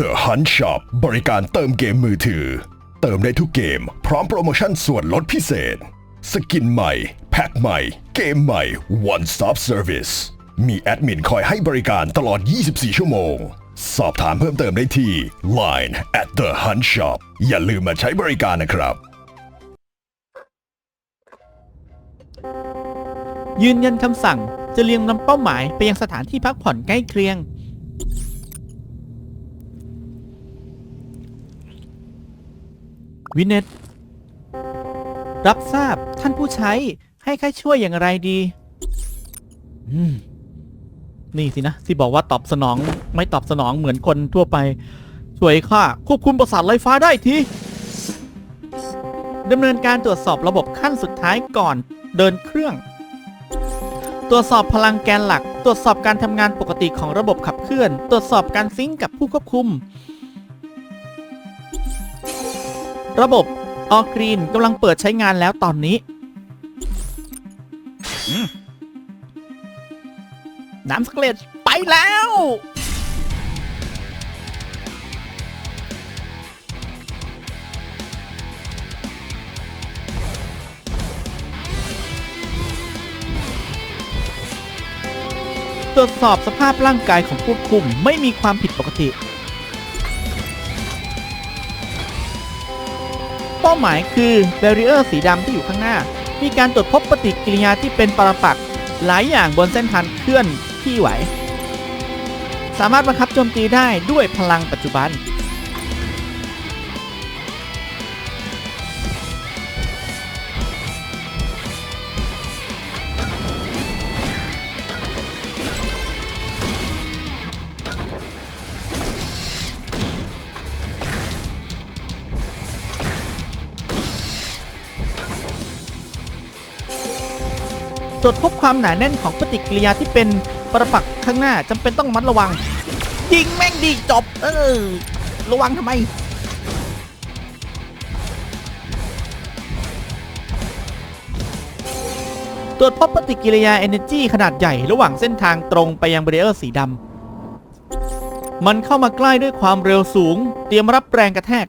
The Hunt Shop บริการเติมเกมมือถือ เติมได้ทุกเกม พร้อมโปรโมชั่นส่วนลดพิเศษ สกินใหม่ แพ็คใหม่ เกมใหม่ One Stop Service มีแอดมินคอยให้บริการตลอด 24 ชั่วโมง สอบถามเพิ่มเติมได้ที่ Line at the Hunt Shop อย่าลืมมาใช้บริการนะครับ ยืนยันคำสั่งจะเรียงนำเป้าหมายไปยังสถานที่พักผ่อนใกล้เคียง วินเนตรับทราบท่านผู้ใช้ให้ค่าช่วยอย่างไรดี อืม นี่สินะที่บอกว่าตอบสนองไม่ตอบสนองเหมือนคนทั่วไป ช่วยข้าควบคุมประสาทไฟฟ้าได้ทีดำเนินการตรวจสอบระบบขั้นสุดท้ายก่อนเดินเครื่อง ตรวจสอบพลังแกนหลัก ตรวจสอบการทำงานปกติของระบบขับเคลื่อน ตรวจสอบการซิงก์กับผู้ควบคุม ระบบออกรีนกำลังเปิดใช้งานแล้วตอนนี้อืมน้ำสเกเลตไปแล้ว ตรวจสอบสภาพร่างกายของผู้คุมไม่มีความผิดปกติ เป้าหมายคือแบรีเออร์สีดำที่อยู่ข้างหน้า มีการตรวจพบปฏิกิริยาที่เป็นปรปักษ์หลายอย่างบนเส้นทางเคลื่อนที่ไหว สามารถบังคับโจมตีได้ด้วยพลังปัจจุบัน ตรวจพบความหนาแน่นของปฏิกิริยาที่เป็นประปักษ์ข้างหน้าจำเป็นต้องมัดระวัง ยิงแม่งดีจบ เออ ระวังทำไม ตรวจพบปฏิกิริยา Energy ขนาดใหญ่ระหว่างเส้นทางตรงไปยังเบรเออร์สีดำมันเข้ามาใกล้ด้วยความเร็วสูง เตรียมรับแรงกระแทก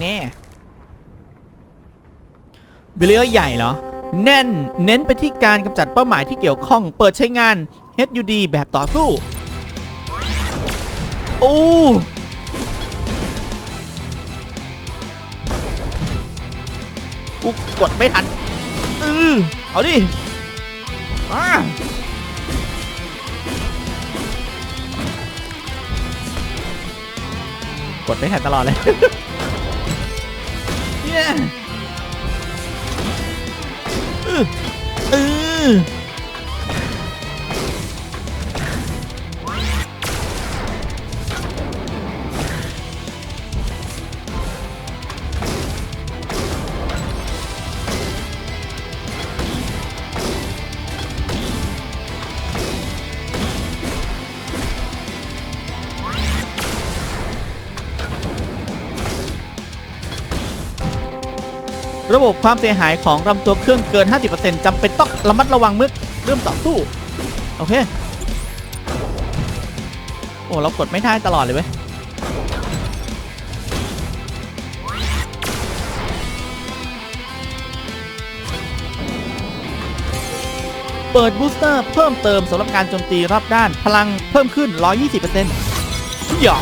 แน่เบลเลอร์ใหญ่เหรอ แน่น เน้นไปที่การกำจัดเป้าหมายที่เกี่ยวข้อง เปิดใช้งาน HUD แบบต่อสู้ โอ้กูกดไม่ทัน อือเอาดิอ่ากดไม่ทันตลอดเลย เนี่ยเออ ระบบความเสียหายของลำตัวเครื่องเกิน 50%จำเป็นต้องระมัดระวังเมื่อเริ่มต่อสู้ โอเค โอ้เรากดไม่ได้ตลอดเลยเว้ยเปิดบูสเตอร์เพิ่มเติมสำหรับการโจมตีรอบด้าน พลังเพิ่มขึ้น 120%ยา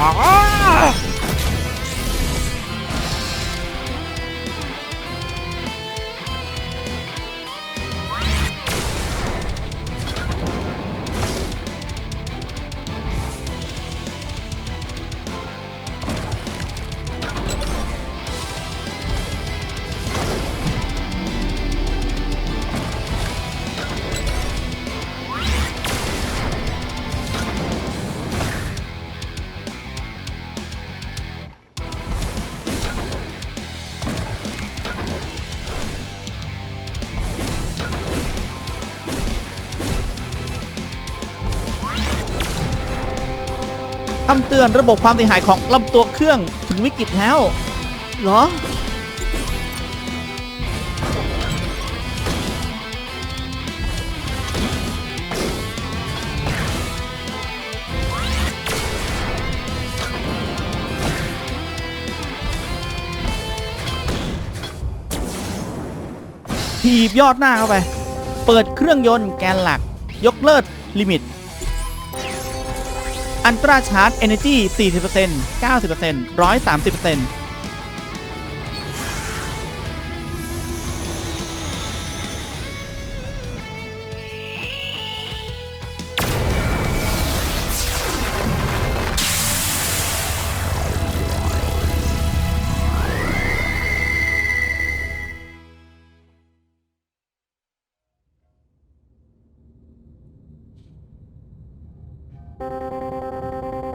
คำเตือนระบบความเสียหายของลำตัวเครื่องถึงวิกฤตแล้วเหรอถีบยอดหน้าเข้าไป เปิดเครื่องยนต์แกนหลัก ยกเลิกลิมิต อันตราชาร์จ Energy 40% 90% 130%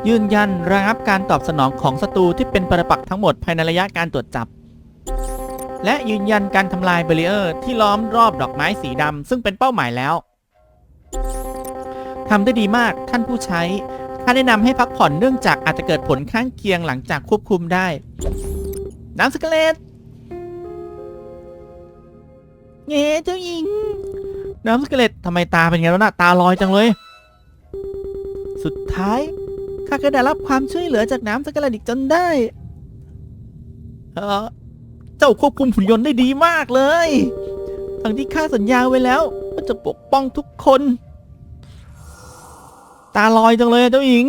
ยืนยันระงับการตอบสนองของศัตรูที่เป็นปรปักษ์ทั้งหมดภายในระยะการตรวจจับ และยืนยันการทำลายเบรีเออร์ที่ล้อมรอบดอกไม้สีดำซึ่งเป็นเป้าหมายแล้วทำได้ดีมากท่านผู้ใช้ข้าแนะนำให้พักผ่อนเนื่องจากอาจจะเกิดผลข้างเคียงหลังจากควบคุมได้ น้ำสกเลตเงี้เจ้าหญิง น้ำสกเลตทำไมตาเป็นไงแล้วนะตาลอยจังเลย สุดท้ายาก็ได้รับความช่วยเหลือจากน้ำสกลดิกจนได้เออเจ้าควบคุมหุ่นยนต์ได้ดีมากเลยทั้งที่ข้าสัญญาไว้แล้วว่าจะปกป้องทุกคน ตาลอยจังเลยเจ้าหญิง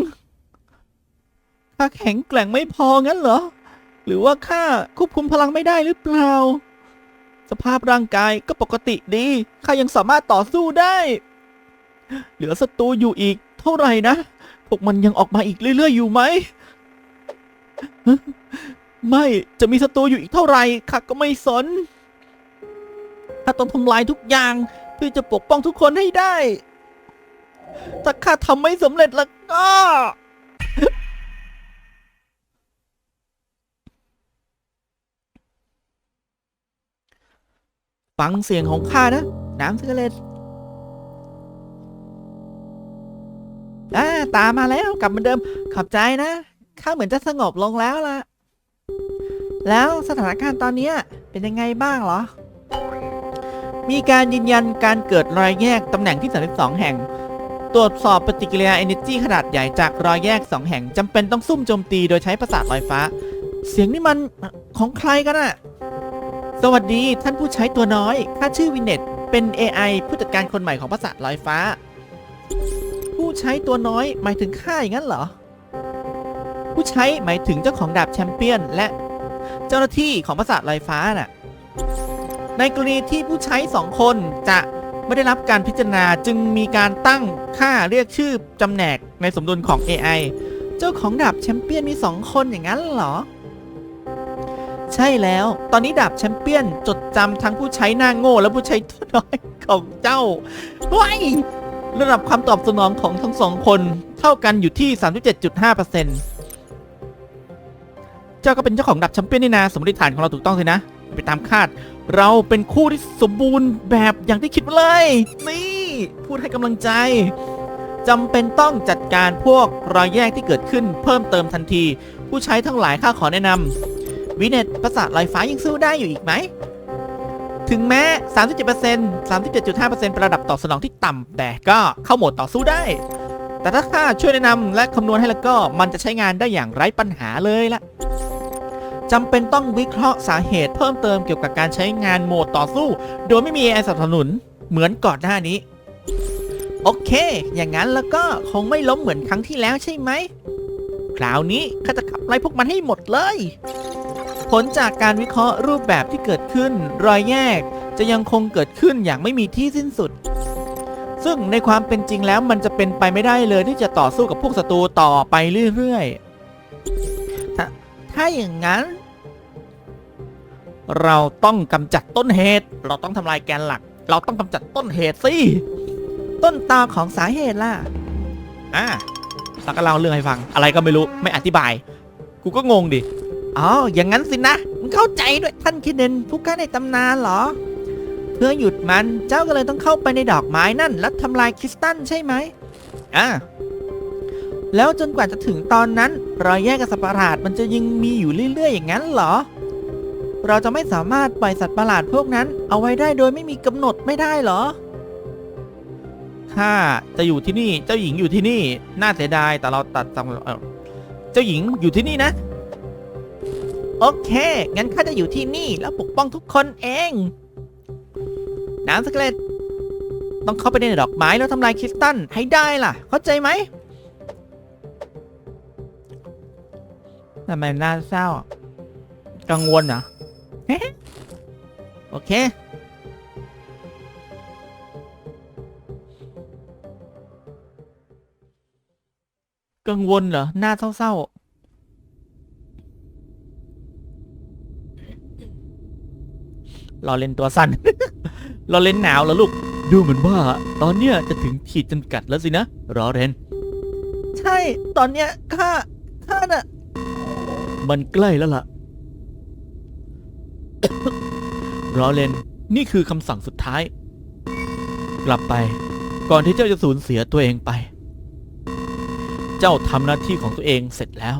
ข้าแข็งแกร่งไม่พองั้นเหรอ หรือว่าข้าควบคุมพลังไม่ได้หรือเปล่า สภาพร่างกายก็ปกติดีข้ายังสามารถต่อสู้ได้ เหลือศัตรูอยู่อีกเท่าไหร่นะ พวกมันยังออกมาอีกเรื่อยๆอยู่ไหม ไม่จะมีศัตรูอยู่อีกเท่าไหร่ข้าก็ไม่สนข้าต้องทำลายทุกอย่างเพื่อจะปกป้องทุกคนให้ได้ ถ้าข้าทำไม่สำเร็จแล้วก็ ฟังเสียงของข้านะ น้ำสกเลต อ่าตามมาแล้วกลับเหมือนเดิมขอบใจนะข้าเหมือนจะสงบลงแล้วล่ะ แล้วสถานการณ์ตอนนี้เป็นยังไงบ้างเหรอ มีการยืนยันการเกิดรอยแยกตำแหน่งที่ 32 แห่ง ตรวจสอบปฏิกิริยา Energy ขนาดใหญ่จากรอยแยก 2 แห่งจำเป็นต้องซุ่มโจมตีโดยใช้ประสาทลอยฟ้า เสียงนี่มันของใครกันอะสวัสดีท่านผู้ใช้ตัวน้อยข้าชื่อวินเน็ตเป็น AI ผู้จัดการคนใหม่ของประสาทลอยฟ้า ผู้ใช้ตัวน้อยหมายถึงข้าอย่างนั้นเหรอ ผู้ใช้หมายถึงเจ้าของดาบแชมเปี้ยน และเจ้าหน้าที่ของประสาทลอยฟ้าน่ะ ในกรณีที่ผู้ใช้สองคนจะไม่ได้รับการพิจารณาจึงมีการตั้งค่าเรียกชื่อจำแนกในสมดุลของ AI เจ้าของดาบแชมเปี้ยนมีสองคนอย่างนั้นเหรอ ใช่แล้ว ตอนนี้ดาบแชมเปี้ยนจดจำทั้งผู้ใช้หน้าโง่และผู้ใช้ตัวน้อยของเจ้าว้าย ระดับความตอบสนองของทั้งสองคนเท่ากันอยู่ที่ 37.5%เจ้าก็เป็นเจ้าของดับแชมเปี้ยนนี่นะสมมติฐานของเราถูกต้องสินะ ไปตามคาด เราเป็นคู่ที่สมบูรณ์แบบอย่างที่คิดไว้เลย นี่ พูดให้กำลังใจจำเป็นต้องจัดการพวกรอยแยกที่เกิดขึ้นเพิ่มเติมทันที ผู้ใช้ทั้งหลายข้าขอแนะนำวินเนตประสาทลอยฟ้ายังสู้ได้อยู่อีกไหม ถึงแม้ 37% 37.5%เป็นระดับตอบสนองที่ต่ำ แต่ก็เข้าโหมดต่อสู้ได้ แต่ถ้าข้าช่วยแนะนำและคำนวณให้แล้วก็มันจะใช้งานได้อย่างไร้ปัญหาเลยละจำเป็นต้องวิเคราะห์สาเหตุเพิ่มเติมเกี่ยวกับการใช้งานโหมดต่อสู้ โดยไม่มีไอสนับสนุนเหมือนก่อนหน้านี้ โอเค อย่างนั้นแล้วก็คงไม่ล้มเหมือนครั้งที่แล้วใช่ไหม คราวนี้ข้าจะขับไล่พวกมันให้หมดเลย ผลจากการวิเคราะห์รูปแบบที่เกิดขึ้น รอยแยกจะยังคงเกิดขึ้นอย่างไม่มีที่สิ้นสุด ซึ่งในความเป็นจริงแล้วมันจะเป็นไปไม่ได้เลยที่จะต่อสู้กับพวกศัตรูต่อไปเรื่อยๆถถ้าอย่างนั้น เราต้องกำจัดต้นเหตุ เราต้องทำลายแกนหลัก เราต้องกำจัดต้นเหตุสิ ต้นตอของสาเหตุล่ะ อะ แล้วก็เล่าเรื่องให้ฟัง อะไรก็ไม่รู้ไม่อธิบาย กูก็งงดิอ๋ออย่างนั้นสินะมึงเข้าใจด้วยท่านคิดเดนผู้กล้าในตำนานเหรอ เพื่อหยุดมันเจ้าก็เลยต้องเข้าไปในดอกไม้นั่น แล้วทำลายคริสตัลใช่ไหมอ่าแล้วจนกว่าจะถึงตอนนั้นรอยแยกกับสัตว์ประหลาดมันจะยังมีอยู่เรื่อยๆ อย่างนั้นเหรอ เราจะไม่สามารถปล่อยสัตว์ประหลาดพวกนั้น เอาไว้ได้โดยไม่มีกำหนดไม่ได้เหรอ ข้าจะอยู่ที่นี่ เจ้าหญิงอยู่ที่นี่ น่าเสียดาย แต่เราตัดจำเออเจ้าหญิงอยู่ที่นี่นะ โอเค งั้นข้าจะอยู่ที่นี่แล้วปกป้องทุกคนเอง น้ำสเกเลตต้องเข้าไปในดอกไม้แล้วทำลายคริสตัลให้ได้ล่ะ เข้าใจไหมทำไมน่าเศร้า กังวลเหรอโอเค กังวลเหรอ หน้าเศร้าๆรอเล่นตัวสั้น รอเล่นหนาวแล้วลูก ดูเหมือนว่า ตอนเนี้ยจะถึงขีดจำกัดแล้วสินะ รอเรน ใช่ ตอนเนี้ยข้าข้าน่ะ มันใกล้แล้วล่ะ รอเลนนี่คือคำสั่งสุดท้าย กลับไป ก่อนที่เจ้าจะสูญเสียตัวเองไป เจ้าทำหน้าที่ของตัวเองเสร็จแล้ว